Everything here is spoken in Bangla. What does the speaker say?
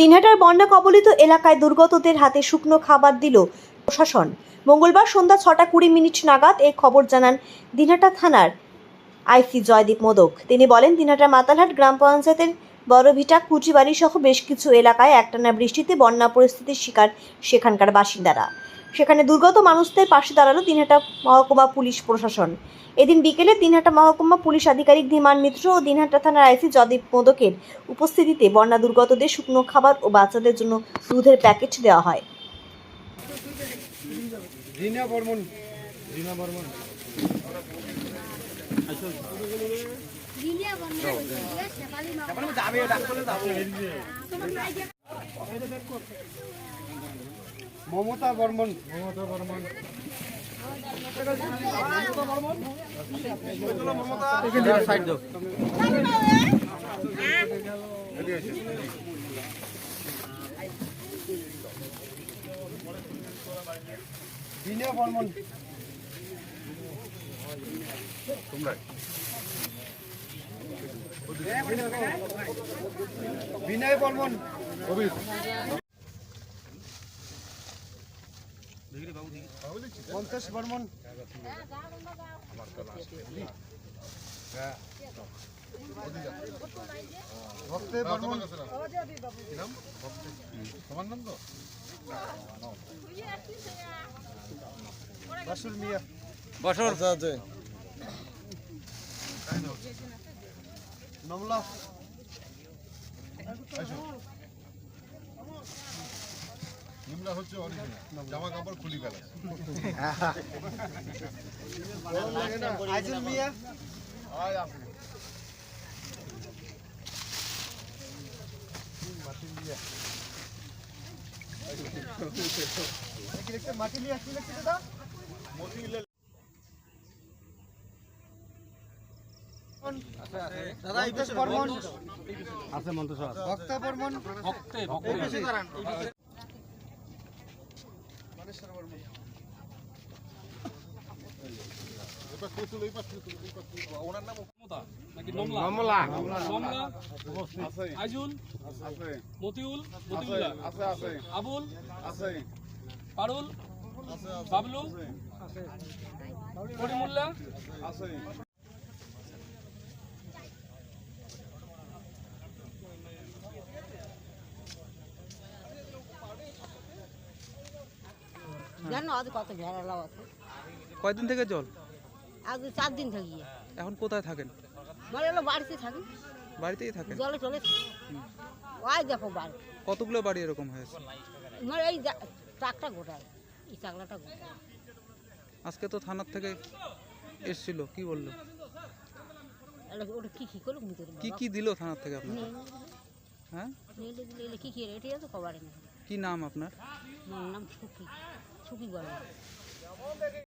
দিনহাটার বন্যা কবলিত এলাকায় দুর্গতদের হাতে শুকনো খাবার দিল প্রশাসন। মঙ্গলবার সন্ধ্যা ছটা কুড়ি মিনিট নাগাদ এ খবর জানান দিনহাটা থানার আইসি জয়দীপ মোদক। তিনি বলেন, দিনহাটার মাতালহাট গ্রাম পঞ্চায়েতের বড়ভিটা, কুচিবাড়ি সহ বেশ কিছু এলাকায় একটানা বৃষ্টিতে বন্যা পরিস্থিতির শিকার সেখানকার বাসিন্দারা। সেখানে দুর্গত মানুষদের পাশে দাঁড়াল দিনহাটা মহকুমা পুলিশ প্রশাসন। এদিন বিকেলে দিনহাটা মহকুমা পুলিশ আধিকারিক ধীমান মিত্র ও দিনহাটা থানার আইসি জয়দীপ মোদকের উপস্থিতিতে বন্যা দুর্গতদের শুকনো খাবার ও বাচ্চাদের জন্য দুধের প্যাকেট দেওয়া হয়। বর্মন। বর্মন। মমতা বর্মন। মমতা বর্মন বর্মন। বিনয় বর্মন। পঞ্চাশ বর্মন। ভক্তে বর্মন। তোমার নাম তো বাসুর। মিয়া বছর নমলা নিমলা হচ্ছে অরিজিনাল জামা কাপড় খুলি গেল। আইজুল মিয়া। কি লিখতে মাটি লিয়া কি লিখতে দাদা? দাদা পেশ বর্মন আছে মন্ত্র ভক্তা বর্মন এই পেশে দাঁড়ান এবার কে তুলো এবার কে তুলো এবার তুলো ওনার নাম নাকি নমলা মামলা। নমলা আছে আইজুল। আছে। মতিউল। মতিউল্লাহ। আছে আছে। আবুল। আছে। পারুল। বাবলু। জানো আজ কত ঝাড়ালা আছে। কয়দিন থেকে জল? আজ চার দিন থাকি। এখন কোথায় থাকেন? মানে হলো বাড়িতে থাকি। বাড়িতেই থাকেন? জলে চলে থাকি। ওই দেখো বাড়ি। কতগুলো বাড়ি এরকম হয়েছে? মানে এই চাকটা গোটায়। এই চাকলাটা গোটায়। আজকে তো থানার থেকে এসছিল কি বলল? কি কি দিল থানার থেকে আপনার হ্যাঁ? কি কি রেটে আছে কবারে না কি নাম আপনার? আমার নাম সুখী সুখী বলে